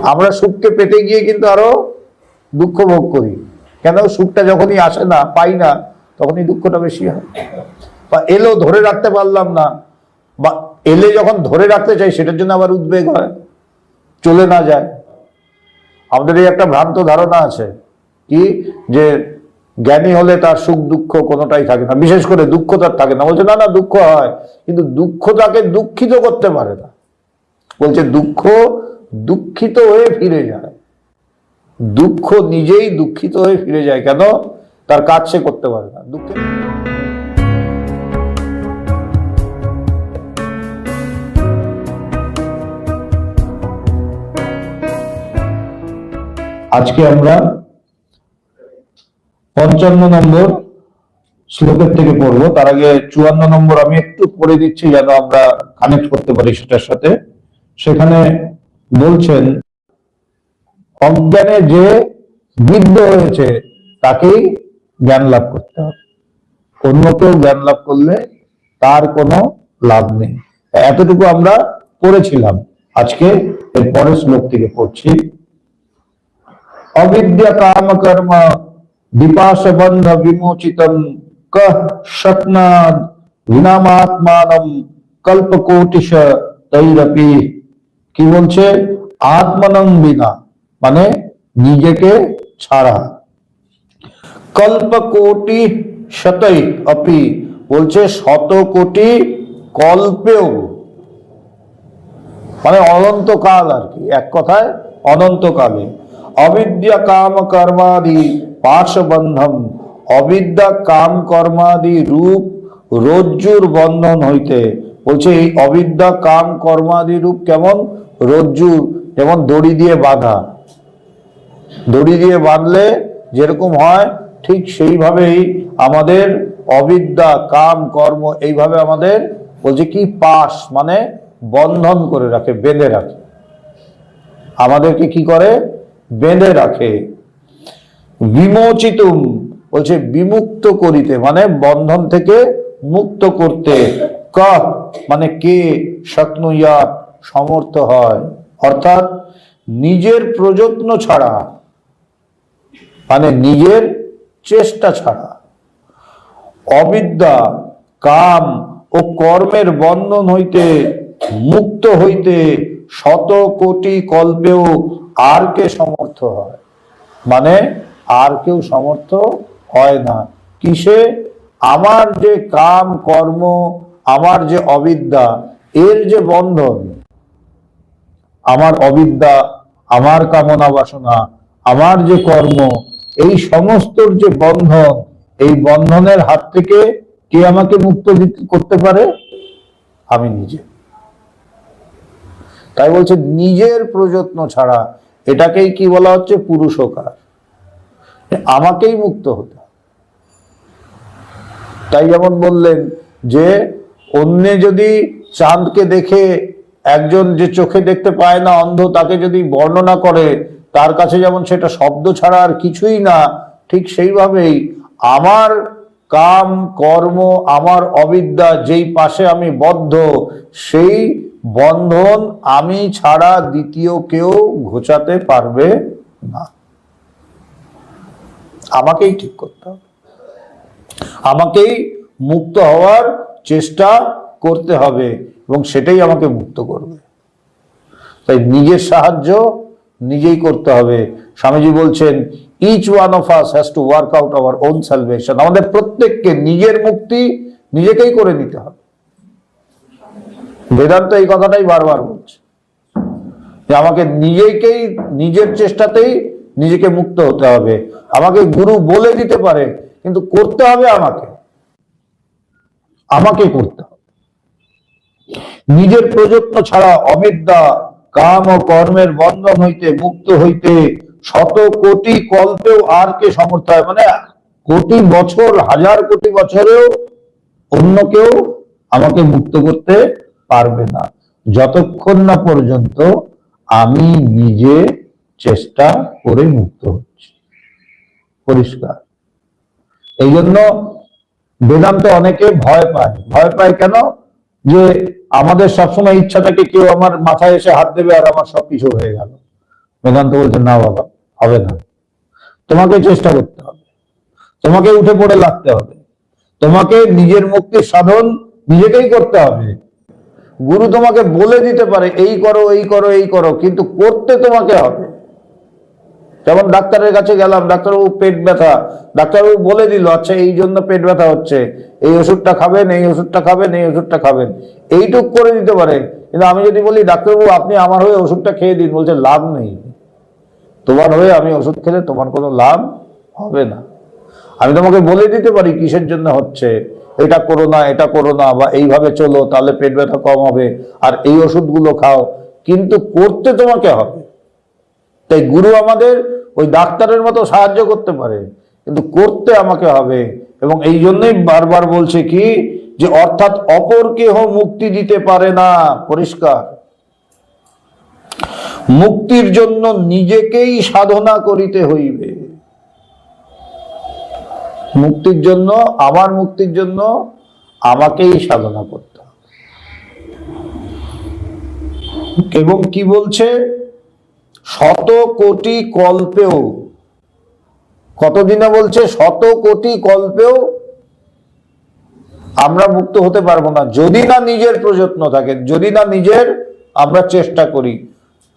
আমরা সুখকে পেতে গিয়ে কিন্তু আরও দুঃখ ভোগ করি। কেন? সুখটা যখনই আসে না, পাই না, তখনই দুঃখটা বেশি হয়। বা এলো ধরে রাখতে পারলাম না, বা এলে যখন ধরে রাখতে চাই, সেটার জন্য আবার উদ্বেগ হয়, চলে না যায়। আমাদের এই একটা ভ্রান্ত ধারণা আছে কি? যে জ্ঞানী হলে তার সুখ, দুঃখ কোনোটাই থাকে না। বিশেষ করে দুঃখ তার থাকে না। বলছে, না না, দুঃখ হয়। কিন্তু দুঃখ তাকে দুঃখিত করতে পারে না। বলছে, দুঃখ দুঃখিত হয়ে ফিরে যায়। দুঃখ নিজেই দুঃখিত হয়ে ফিরে যায় কেন? তার কাজ সে করতে পারে না। দুঃখের আজকে আমরা পঞ্চান্ন নম্বর শ্লোকের থেকে পড়ব। তার আগে চুয়ান্ন নম্বর আমি একটু পড়ে দিচ্ছি যেন আমরা কানেক্ট করতে পারি সেটার সাথে। সেখানে বলছেন, অজ্ঞানে যে বিদ্ধ হয়েছে, তাকেই জ্ঞান লাভ করতে হবে। অন্য কেউ জ্ঞান লাভ করলে তার কোনো লাভ নেই। এতটুকু আমরা পড়েছিলাম আজকে এর পরের শ্লোক থেকে পড়ছি, অবিদ্যা কাম কর্ম বিপাশ বন্ধ বিমোচিতম কহ শতনাদ বিনামাত্মানম কল্পকোটিশ তৈরপি কি বলছে? আত্মনং মানে নিজেকে ছাড়া। কল্পকোটি শতই অপি, বলছে শত কোটি কল্পেও। মানে অনন্তকাল আর কি, এক কথায় অনন্তকালে। অবিদ্যা কাম কর্মাদি পাশবন্ধম অবিদ্যা কাম কর্মাদি রূপ রজ্জুর বন্ধন হইতে বলছে, এই অবিদ্যা, কাম, কর্মাদি রূপ কেমন? রজ্জু যেমন দড়ি দিয়ে বাঁধা। দড়ি দিয়ে বাঁধলে যেরকম হয়, ঠিক সেইভাবেই আমাদের অবিদ্যা, কাম, কর্ম এইভাবে আমাদের বলছে কি, পাশ মানে বন্ধন করে রাখে, বেঁধে রাখে। আমাদেরকে কি করে? বেঁধে রাখে। বিমোচিতুম, বলছে বিমুক্ত করিতে মানে বন্ধন থেকে মুক্ত করতে ক মানে কে শক্নুয়া সমর্থ হয়। অর্থাৎ নিজের প্রযত্ন ছাড়া মানে নিজের চেষ্টা ছাড়া, অবিদ্যা, কাম ও কর্মের বন্ধন হইতে, মুক্ত হইতে শত কোটি কল্পেও আর কে সমর্থ হয়? মানে আর কেউ সমর্থ হয় না। কিসে? আমার যে কাম, কর্ম আমার যে অবিদ্যা, এর যে বন্ধন, আমার অবিদ্যা, আমার কামনা বাসনা, আমার যে কর্ম, এই সমস্তর যে বন্ধন, এই বন্ধনের হাত থেকে কে আমাকে মুক্ত করতে পারে? আমি নিজে। তাই বলছে, নিজের প্রযত্ন ছাড়া এটাকেই কি বলা হচ্ছে? পুরুষকার। আমাকেই মুক্ত হতে তাই যেমন বললেন যে অন্যে যদি চাঁদকে দেখে একজন যে চোখে দেখতে পায় না অন্ধ, তাকে যদি বর্ণনা করে, তার কাছে যেমন সেটা শব্দ ছাড়া আর কিছুই না, ঠিক সেইভাবেই আমার কাম, কর্ম, আমার অবিদ্যা যেই পাশে আমি বদ্ধ, সেই বন্ধন আমি ছাড়া দ্বিতীয় কেউ ঘোচাতে পারবে না। আমাকেই ঠিক করতে হবে। আমাকেই মুক্ত হওয়ার চেষ্টা করতে হবে এবং সেটাই আমাকে মুক্ত করবে। তাই নিজের সাহায্য নিজেই করতে হবে। স্বামীজি বলছেন each one of us has to work out our own salvation আমাদের প্রত্যেককে নিজের মুক্তি নিজেকেই করে নিতে হবে। বেদান্ত এই কথাটাই বারবার বলছে। যে আমাকে নিজেকেই, নিজের চেষ্টাতেই নিজেকে মুক্ত হতে হবে। আমাকে গুরু বলে দিতে পারে, কিন্তু করতে হবে আমাকে। আমাকে করতে নিজের প্রযত্ন ছাড়া অবিদ্যা কাম ও কর্মের বন্ধন হইতে, মুক্ত হইতে শত কোটি কল্পেও আর কে সমর্থ হয়? মানে কোটি বছর, হাজার কোটি বছরেও অন্য কেউ আমাকে মুক্ত করতে পারবে না। যতক্ষণ না পর্যন্ত আমি নিজে চেষ্টা করে মুক্ত হচ্ছি। পরিষ্কার। এই জন্য বেদান্তে অনেকে ভয় পায়। ভয় পায় কেন? যে আমাদের সবসময় ইচ্ছা থাকে কেউ আমার মাথায় এসে হাত দেবে আর আমার সবকিছু হয়ে গেল। বেদান্ত বলছে, না বাবা, হবে না। তোমাকে চেষ্টা করতে হবে। তোমাকে উঠে পড়ে লাগতে হবে। তোমাকে নিজের মুক্তির সাধন নিজেকেই করতে হবে। গুরু তোমাকে বলে দিতে পারে, এই করো এই করো এই করো, কিন্তু করতে তোমাকে হবে। যেমন ডাক্তারের কাছে গেলাম, ডাক্তারবাবু পেট ব্যথা। ডাক্তারবাবু বলে দিল আচ্ছা এই জন্য পেট ব্যথা হচ্ছে। এই ওষুধটা খাবেন, এই ওষুধটা খাবেন, এই ওষুধটা খাবেন। এইটুক করে দিতে পারে। কিন্তু আমি যদি বলি, ডাক্তারবাবু, আপনি আমার হয়ে ওষুধটা খেয়ে দিন। বলছে, লাভ নেই। তোমার হয়ে আমি ওষুধ খেলে তোমার কোনো লাভ হবে না। আমি তোমাকে বলে দিতে পারি, কিসের জন্য হচ্ছে? এটা করো না, এটা করো না, বা এইভাবে চলো, তাহলে পেট ব্যথা কম হবে। আর এই ওষুধগুলো খাও। কিন্তু করতে তোমাকে হবে। তাই গুরু আমাদের ওই ডাক্তারের মতো সাহায্য করতে পারে। কিন্তু করতে আমাকে হবে। এবং এই জন্যই বারবার বলছে কি যে, অর্থাৎ অপর কেহ মুক্তি দিতে পারে না। পরিষ্কার। মুক্তির জন্য নিজেকেই সাধনা করিতে হইবে। মুক্তির জন্য, আমার মুক্তির জন্য আমাকেই সাধনা করতে হবে। এবং কি বলছে? শত কোটি কল্পেও কতদিনে বলছে শত কোটি কল্পেও আমরা মুক্ত হতে পারব না। যদি না নিজের প্রযত্ন থাকে, যদি না নিজের আমরা চেষ্টা করি।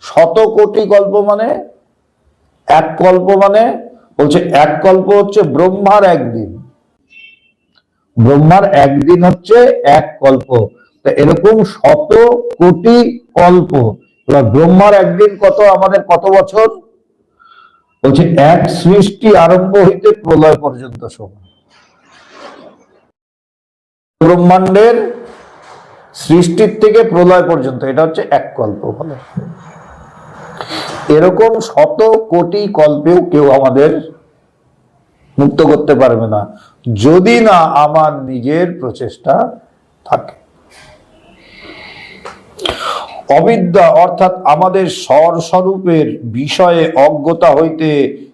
শত কোটি কল্প মানে এক কল্প মানে বলছে এক কল্প হচ্ছে ব্রহ্মার একদিন। ব্রহ্মার একদিন হচ্ছে এক কল্প। এরকম শত কোটি কল্প এবার ব্রহ্মার একদিন কত, আমাদের কত বছর? বলছে, এক সৃষ্টি আরম্ভ হইতে প্রলয় পর্যন্ত সময় ব্রহ্মাণ্ডের সৃষ্টির থেকে প্রলয় পর্যন্ত, এটা হচ্ছে এক কল্প, বলে। এরকম শত কোটি কল্পেও কেউ আমাদের মুক্ত করতে পারবে না, যদি না আমার নিজের প্রচেষ্টা থাকে। অবিদ্যা অর্থাৎ আমাদের স্বরস্বরূপের বিষয়ে অজ্ঞতা হইতে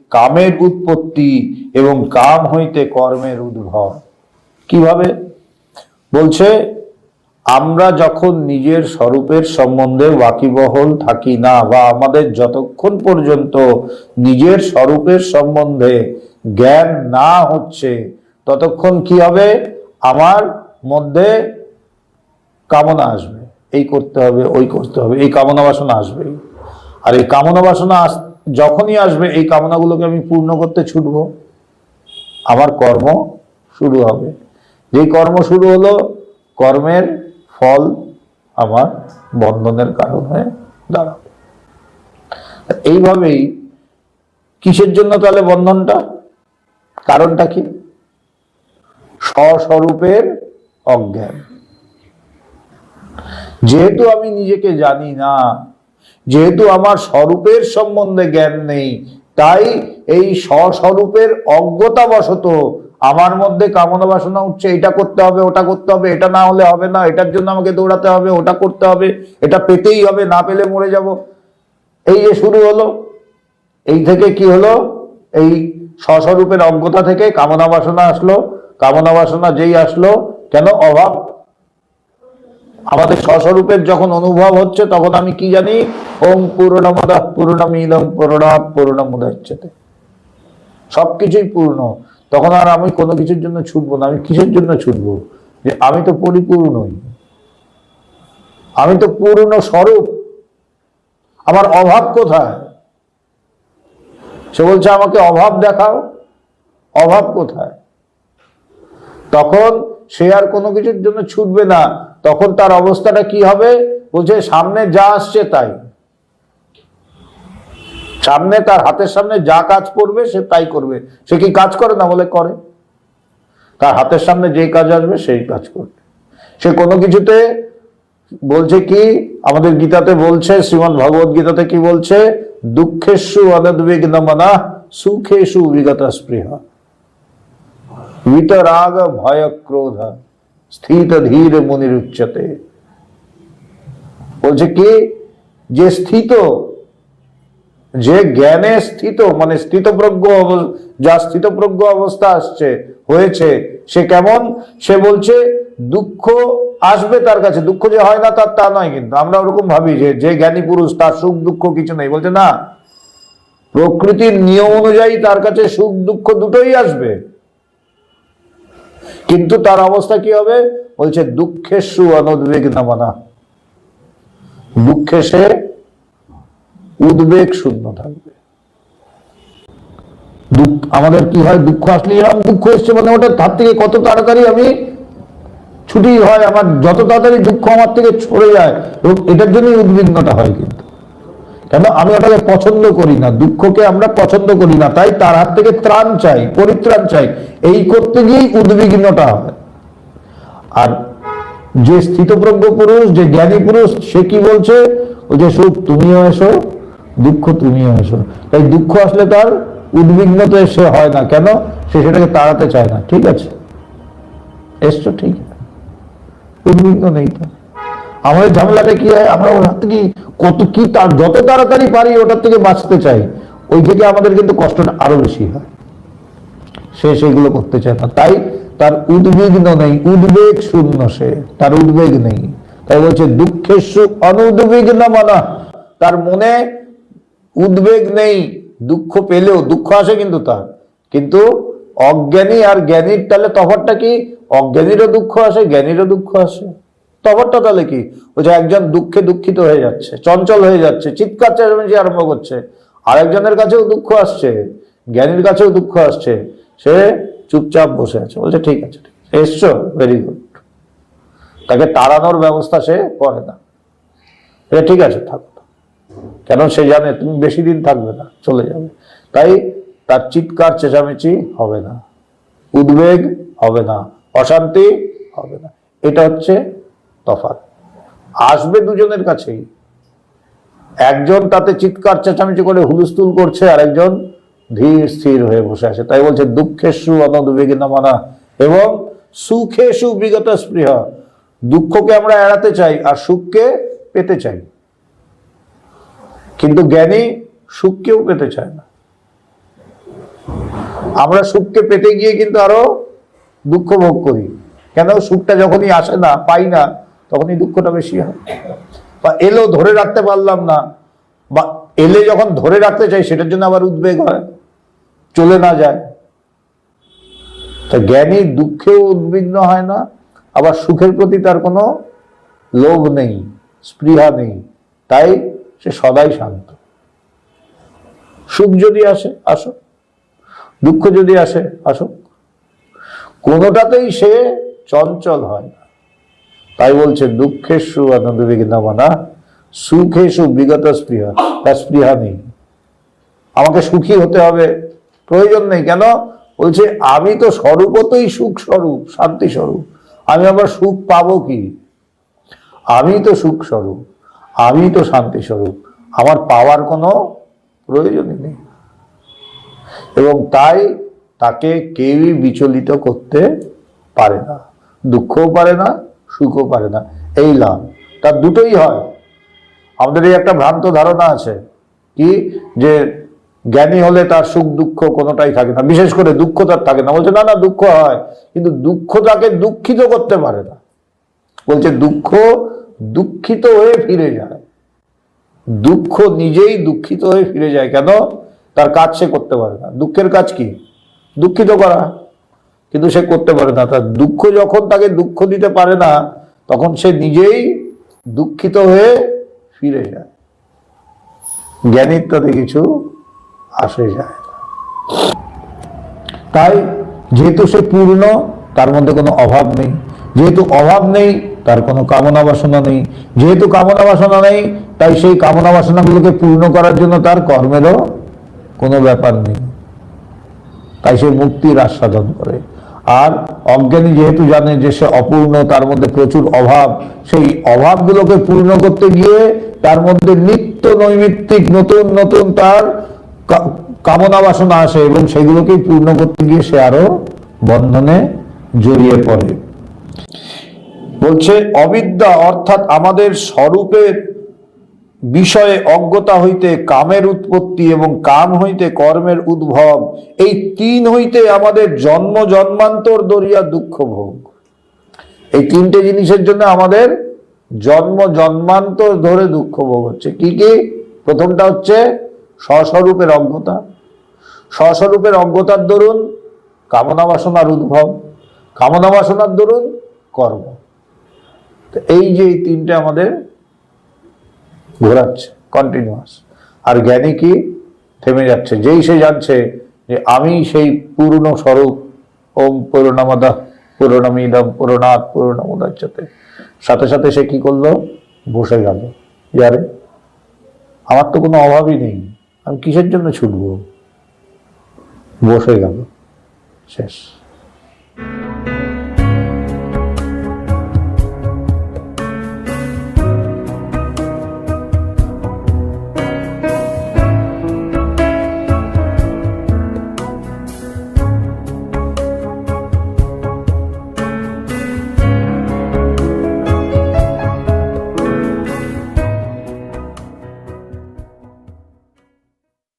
কামের উৎপত্তি এবং কাম হইতে কর্মের উদ্ভব। কীভাবে? বলছে, আমরা যখন নিজের স্বরূপের সম্বন্ধে ওয়াকিবহল থাকি না বা আমাদের যতক্ষণ পর্যন্ত নিজের স্বরূপের সম্বন্ধে জ্ঞান না হচ্ছে, ততক্ষণ কি হবে? আমার মধ্যে কামনা আসবে। এই করতে হবে, ওই করতে হবে, এই কামনা বাসনা আসবে আর এই কামনা বাসনা আস- যখনই আসবে, এই কামনাগুলোকে আমি পূর্ণ করতে ছুটব। আমার কর্ম শুরু হবে। যেই কর্ম শুরু হলো, কর্মের ফল আমার বন্ধনের কারণ হয়ে দাঁড়াবে। এইভাবেই কিসের জন্য তাহলে বন্ধনটা? কারণটা কি? স্বস্বরূপের অজ্ঞান। যেহেতু আমি নিজেকে জানি না, যেহেতু আমার স্বরূপের সম্বন্ধে জ্ঞান নেই, তাই এই স্বস্বরূপের অজ্ঞতাবশত আমার মধ্যে কামনা বাসনা উঠছে, এটা করতে হবে, ওটা করতে হবে, এটা না হলে হবে না, এটার জন্য আমাকে দৌড়াতে হবে, ওটা করতে হবে, এটা পেতেই হবে, না পেলে মরে যাব। এই যে শুরু হলো, এই থেকে কি হলো? এই স্বস্বরূপের অজ্ঞতা থেকে কামনা বাসনা আসলো, কামনা বাসনা যেই আসলো, কেন অভাব আমাদের স্বস্বরূপের যখন অনুভব হচ্ছে, তখন আমি কি জানি? ওম পূর্ণমদ পূর্ণমিদম পূর্ণাৎ পূর্ণমুদাচ্ছতে। সবকিছুই পূর্ণ। তখন আর আমি কোনো কিছুর জন্য ছুটবো না। আমি কিসের জন্য ছুটবো? যে আমি তো পরিপূর্ণই। আমি তো পূর্ণ স্বরূপ। আমার অভাব কোথায়? সে বলছে, আমাকে অভাব দেখাও। অভাব কোথায়? তখন সে আর কোনো কিছুর জন্য ছুটবে না। তখন তার অবস্থাটা কি হবে? বলছে, সামনে যা আসছে তাই। সামনে তার হাতের সামনে যা কাজ করবে, সে তাই করবে। সে কি কাজ করে না বলে করে? তার হাতের সামনে যেই কাজ আসবে, সেই কাজ করবে। সে কোনো কিছুতে বলছে কি? আমাদের গীতাতে বলছে, শ্রীমদ ভগবত গীতাতে কি বলছে? দুঃখেশু অনদ্বিগ্ন মনা সুখেশু বিগত স্পৃহা। বিতরাগ ভয় ক্রোধ স্থিত ধীর মুনির উচ্চতে বলছে কি? যে স্থিত, যে জ্ঞানে স্থিত মানে স্থিতপ্রজ্ঞ যা স্থিতপ্রজ্ঞ অবস্থা আসছে, হয়েছে, সে কেমন? সে বলছে, দুঃখ আসবে তার কাছে, দুঃখ যে হয় না তার তা নয় কিন্তু, আমরা ওরকম ভাবি যে যে জ্ঞানী পুরুষ তার সুখ দুঃখ কিছু নেই, বলছে না। প্রকৃতির নিয়ম অনুযায়ী তার কাছে সুখ দুঃখ দুটোই আসবে। কিন্তু তার অবস্থা কি হবে? বলছে দুঃখের সু অনুদ্বেগ নামানা। দুঃখে সে উদ্বেগ শূন্য থাকবে। দুঃখ, আমাদের কি হয়? দুঃখ আসলে এরকম দুঃখ এসছে মানে ওটা তার থেকে কত তাড়াতাড়ি আমি ছুটি হয়, আমার যত তাড়াতাড়ি দুঃখ আমার থেকে ছড়ে যায় এবং এটার জন্যই উদ্বিগ্নতা হয় কিন্তু। কেন? আমি ওটাকে পছন্দ করি না, দুঃখকে আমরা পছন্দ করি না, তাই তার হাত থেকে ত্রাণ চাই, পরিত্রাণ চাই। এই করতে গিয়েই উদ্বিগ্নতা হয়। আর যে স্থিতপ্রজ্ঞ পুরুষ, যে জ্ঞানী পুরুষ, সে কি বলছে? ও যে, সুখ তুমিও এসো, দুঃখ তুমিও এসো। তাই দুঃখ আসলে তার উদ্বিগ্নতা সে হয় না। কেন? সে সেটাকে তাড়াতে চায় না। ঠিক আছে? এসছো, ঠিক উদ্বিগ্ন নেই তো আমাদের ঝামেলাটা কি হয় আমরা ওর হাত থেকে কত কি তার যত তাড়াতাড়ি পারি ওটার থেকে বাঁচতে চাই, ওই থেকে আমাদের কিন্তু কষ্টটা আরও বেশি হয়। সে সেগুলো করতে চায় না। তাই তার উদ্বিগ্ন নেই, উদ্বেগ শূন্য সে, তার উদ্বেগ নেই। তাই বলছে, দুঃখের সুখ অনুদ্বিগ্ন মানা। তার মনে উদ্বেগ নেই, দুঃখ পেলেও, দুঃখ আসে কিন্তু তার। কিন্তু অজ্ঞানী আর জ্ঞানীর তাহলে তফাৎটা কি? অজ্ঞানীরও দুঃখ আসে, জ্ঞানীরও দুঃখ আসে। তফাৎটা তাহলে কি? বলছে একজন দুঃখে দুঃখিত হয়ে যাচ্ছে, চঞ্চল হয়ে যাচ্ছে, চিৎকার চেঁচামেচি আরম্ভ করছে। আরেকজনের কাছেও দুঃখ আসছে, জ্ঞানীর কাছেও দুঃখ আসছে। সে চুপচাপ বসে আছে, বলছে, ঠিক আছে ঠিক আছে। এসছো ভেরি গুড তাকে তাড়ানোর ব্যবস্থা সে করে না। ঠিক আছে থাকো। কেন সে জানে, তুমি বেশি দিন থাকবে না, চলে যাবে। তাই তার চিৎকার চেঁচামেচি হবে না, উদ্বেগ হবে না, অশান্তি হবে না। এটা হচ্ছে তফাৎ। আসবে দুজনের কাছেই। একজন তাতে চিৎকার, চেঁচামেচি করে হুলস্থুল করছে আর একজন ধীর স্থির হয়ে বসে আছে। তাই বলছে, দুঃখের সু অনুদ্বেগী মানা এবং সুখে সু বিগত স্পৃহ। দুঃখকে আমরা এড়াতে চাই আর সুখকে পেতে চাই। কিন্তু জ্ঞানী সুখকেও পেতে চায় না। আমরা সুখকে পেতে গিয়ে কিন্তু আরও দুঃখ ভোগ করি। কেন? সুখটা যখনই আসে না, পাই না তখনই দুঃখটা বেশি হয়। বা এলো ধরে রাখতে পারলাম না, বা এলে যখন ধরে রাখতে চাই, সেটার জন্য আবার উদ্বেগ হয়, চলে না যায়। তা জ্ঞানী দুঃখেও উদ্বিগ্ন হয় না, আবার সুখের প্রতি তার কোনো লোভ নেই, স্পৃহা নেই, তাই সে সদাই শান্ত। সুখ যদি আসে আসুক দুঃখ যদি আসে আসুক কোনোটাতেই সে চঞ্চল হয় না। তাই বলছে দুঃখের সু আনন্দ বিঘ্নমানা সুখে সু বিগত স্পৃহা তার স্পৃহা নেই। আমাকে সুখী হতে হবে, প্রয়োজন নেই। কেন? বলছে, আমি তো স্বরূপতই সুখ স্বরূপ, শান্তি স্বরূপ। আমি আবার সুখ পাবো কি? আমি তো সুখ স্বরূপ, আমি তো শান্তি স্বরূপ। আমার পাওয়ার কোনো প্রয়োজনই নেই। এবং তাই তাকে কেউই বিচলিত করতে পারে না, দুঃখও পারে না সুখও পারে না। এই লাভ তার দুটোই হয়। আমাদের এই একটা ভ্রান্ত ধারণা আছে কি? যে জ্ঞানী হলে তার সুখ, দুঃখ কোনোটাই থাকে না। বিশেষ করে দুঃখ তার থাকে না। বলছে, না না, দুঃখ হয়। কিন্তু দুঃখ তাকে দুঃখিত করতে পারে না। বলছে, দুঃখ দুঃখিত হয়ে ফিরে যায়। দুঃখ নিজেই দুঃখিত হয়ে ফিরে যায় কেন? তার কাজ সে করতে পারে না। দুঃখের কাজ কি? দুঃখিত করা। কিন্তু সে করতে পারে না। তার দুঃখ যখন তাকে দুঃখ দিতে পারে না, তখন সে নিজেই দুঃখিত হয়ে ফিরে যায়। জ্ঞানীর তাতে কিছু আসে যায় তাই যেহেতু সে পূর্ণ, তার মধ্যে কোনো অভাব নেই। যেহেতু অভাব নেই, তার কোনো কামনা বাসনা নেই। যেহেতু কামনা বাসনা নেই, তাই সেই কামনা বাসনাগুলোকে পূর্ণ করার জন্য তার কর্মেরও কোনো ব্যাপার নেই। তাই সে মুক্তির আস্বাদন করে। আর অজ্ঞানী যেহেতু জানে যে সে অপূর্ণ, তার মধ্যে প্রচুর অভাব, সেই অভাবগুলোকে পূর্ণ করতে গিয়ে তার মধ্যে নিত্য নৈমিত্তিক, নতুন নতুন তার কামনা বাসনা আসে এবং সেগুলোকেই পূর্ণ করতে গিয়ে সে আরও বন্ধনে জড়িয়ে পড়ে। বলছে, অবিদ্যা অর্থাৎ আমাদের স্বরূপের বিষয়ে অজ্ঞতা হইতে কামের উৎপত্তি এবং কাম হইতে কর্মের উদ্ভব, এই তিন হইতে আমাদের জন্ম জন্মান্তর দরিয়া দুঃখ ভোগ। এই তিনটে জিনিসের জন্য আমাদের জন্ম জন্মান্তর ধরে দুঃখ ভোগ হচ্ছে। কি কি? প্রথমটা হচ্ছে স্বস্বরূপের অজ্ঞতা। স্বস্বরূপের অজ্ঞতার দরুন কামনা বাসনার উদ্ভব, কামনা বাসনার দরুন কর্ম। এই যে এই তিনটে আমাদের ঘোরাচ্ছে কন্টিনিউয়াস আর জ্ঞানী কি? থেমে যাচ্ছে। যেই সে জানছে যে আমি সেই পূর্ণ স্বরূপ, ওম পূর্ণমদ, পূর্ণমিদম, পূর্ণাৎ, পূর্ণমুদাচ্ছতে। সাথে সাথে সে কি করল? বসে গেল। যারে আমার তো কোনো অভাবই নেই। আমি কিসের জন্য ছুটব? বসে গেল। শেষ।